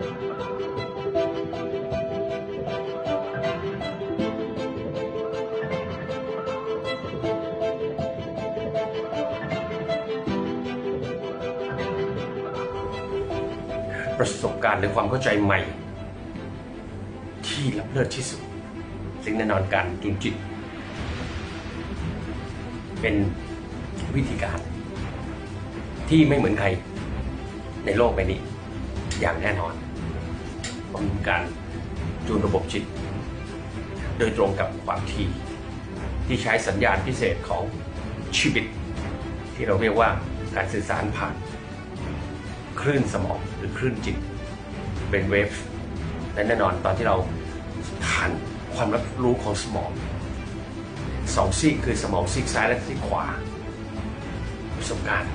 ประสบการณ์หรือความเข้าใจใหม่ ที่ล้ำเลิศที่สุด ซึ่งแน่นอนการจูนจิต เป็นวิธีการ ที่ไม่เหมือนใครในโลกใบนี้ อย่างแน่นอน ผมการจูนระบบจิต โดยตรงกับความถี่ที่ใช้สัญญาณพิเศษของชีวิต ที่เราเรียกว่าการสื่อสารผ่าน คลื่นสมองหรือคลื่นจิตเป็นเวฟและแน่นอนตอนที่เราผ่านความรับรู้ของสมองสองซีกคือสมองซีกซ้ายและซีกขวา ประสบการณ์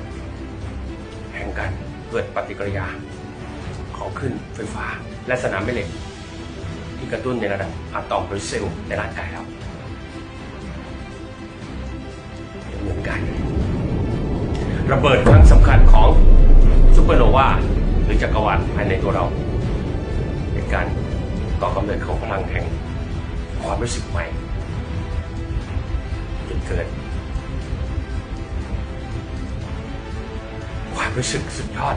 แห่งการเกิดปฏิกิริยาของคลื่นไฟฟ้า และสนามแม่เหล็ก ที่กระตุ้นในระดับอะตอมหรือเซลล์ในร่างกายเราเหมือนกันระเบิดครั้งสำคัญของซูเปอร์โนวาหรือจักรวาลภายในตัวเราเป็นการก่อกำเนิดของพลังแห่งความรู้สึกใหม่จนเกิด ความรู้สึกสุดยอด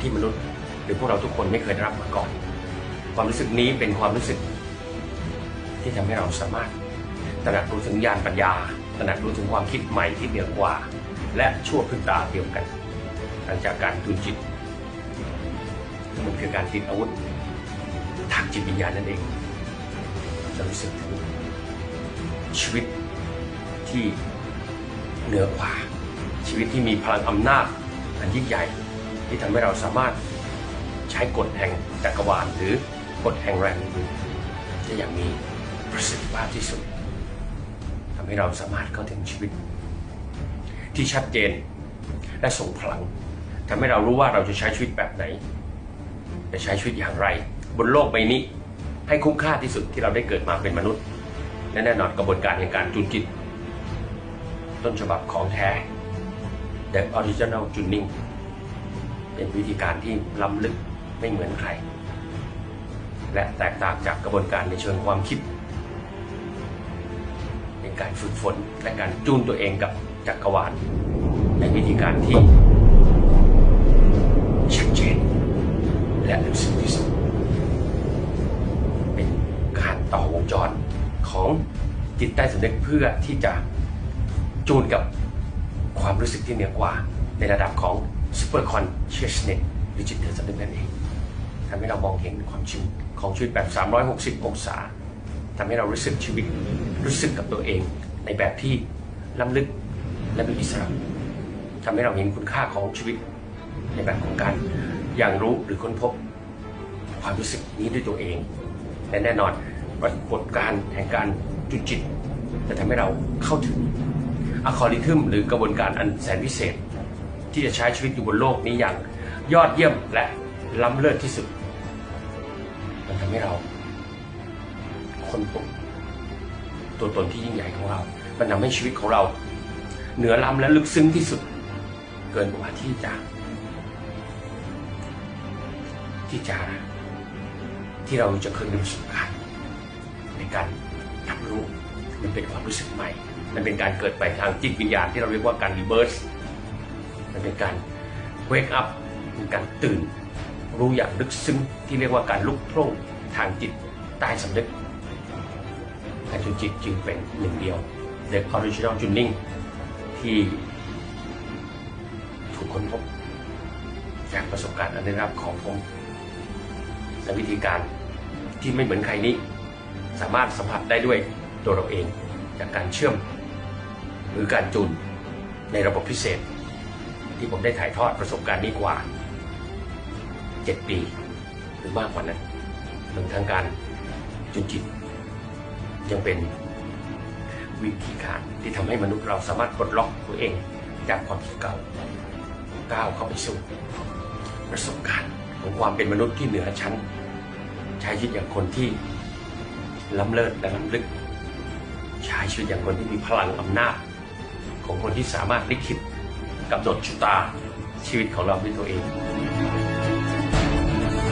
ที่มนุษย์ รือพวกเราทุกคนไม่เคยได้รับมาก่อน ความรู้สึกนี้เป็นความรู้สึก ที่ทำให้เราสามารถตระหนักรู้ถึงญาณปัญญาตระหนักรู้ถึงความคิดใหม่ที่เหนือกว่า และชั่วพริบตาเดียวกัน หลังจากการทุนจิตมันคือการติดอาวุธทางจิตวิญญาณนั่นเอง จะรู้สึกถึงชีวิตที่เหนือกว่า ชีวิตที่มีพลังอำนาจอันยิ่งใหญ่ ที่ทำให้เราสามารถ ใช้กฎแห่งจักรวาลหรือกฎแห่งแรงดึงได้อย่างมีประสิทธิภาพที่สุดทำให้เราสามารถเข้าถึงชีวิต ที่ชัดเจนและส่งพลังทำให้เรารู้ว่าเราจะใช้ชีวิตแบบไหน จะใช้ชีวิตอย่างไร บนโลกใบนี้ ให้คุ้มค่าที่สุดที่เราได้เกิดมาเป็นมนุษย์และแน่นอนกระบวนการแห่งการจูนจิต ต้นฉบับของแท้ The Original Tuning เป็นวิธีการที่ล้ำลึก ไม่เหมือนใคร และแตกต่างจากกระบวนการในเชิงความคิด เป็นการฝึกฝนและการจูนตัวเองกับจักรวาลในวิธีการที่ชัดเจนและลึกซึ้งที่สุดเป็นการต่อวงจรของจิตใต้สำนึกเพื่อที่จะจูนกับความรู้สึกที่เหนือกว่าในระดับของ super consciousness หรือจิตใต้สำนึกนั่นเอง ทำให้เรามองเห็นความจริงของชีวิตแบบ 360 องศาทำให้เรารู้สึกชีวิตรู้สึกกับตัวเอง ในแบบที่ล้ำลึกและมีอิสระทำให้เราเห็นคุณค่าของชีวิต ในแบบของการอย่างรู้หรือค้นพบความรู้สึกนี้ด้วยตัวเอง และแน่นอนปรากฏการแห่งการจุดจิต จะทำให้เราเข้าถึงอะคอริทึมหรือกระบวนการอันแสนพิเศษ ที่จะใช้ชีวิตอยู่บนโลกนี้อย่างยอดเยี่ยมและล้ำเลิศที่สุด ทำให้เรา คนพบตัวตนที่ยิ่งใหญ่ของเรา มันทำให้ชีวิตของเรา เหนือล้ำและลึกซึ้งที่สุด เกินกว่าที่จะ ที่จะ ที่เราจะเคยมีประสบการณ์ในการรับรู้มันเป็นความรู้สึกใหม่ มันเป็นการเกิดไปทางจิตวิญญาณที่เราเรียกว่าการรีเบิร์สมันเป็นการเวกอัพเป็นการตื่น รู้อย่างลึกซึ้งที่เรียกว่าการลุกโพร่ง ทางจิตใต้สำนึกการจุจิตจึงเป็นหนึ่งเดียว The Original Tuning ที่ถูกค้นพบ จากประสบการณ์อันได้รับของผมและวิธีการที่ไม่เหมือนใครนี้ สามารถสัมผัสได้ด้วยตัวเราเองจากการเชื่อม หรือการจูนในระบบพิเศษ ที่ผมได้ถ่ายทอดประสบการณ์นี้กว่า 7 ปี หรือมากกว่านั้น รวมทั้งการจูนจิต ยังเป็นวิธีการที่ทำให้มนุษย์เราสามารถปลดล็อกตัวเองจากความคิดเก่าก้าวเข้าไปสู่ประสบการณ์ของความเป็นมนุษย์ที่เหนือชั้นใช้ชีวิตอย่างคนที่ล้ำเลิศและล้ำลึก ใช้ชีวิตอย่างคนที่มีพลังอำนาจ ของคนที่สามารถลิขิตกำหนดชะตาชีวิตของเราด้วยตัวเอง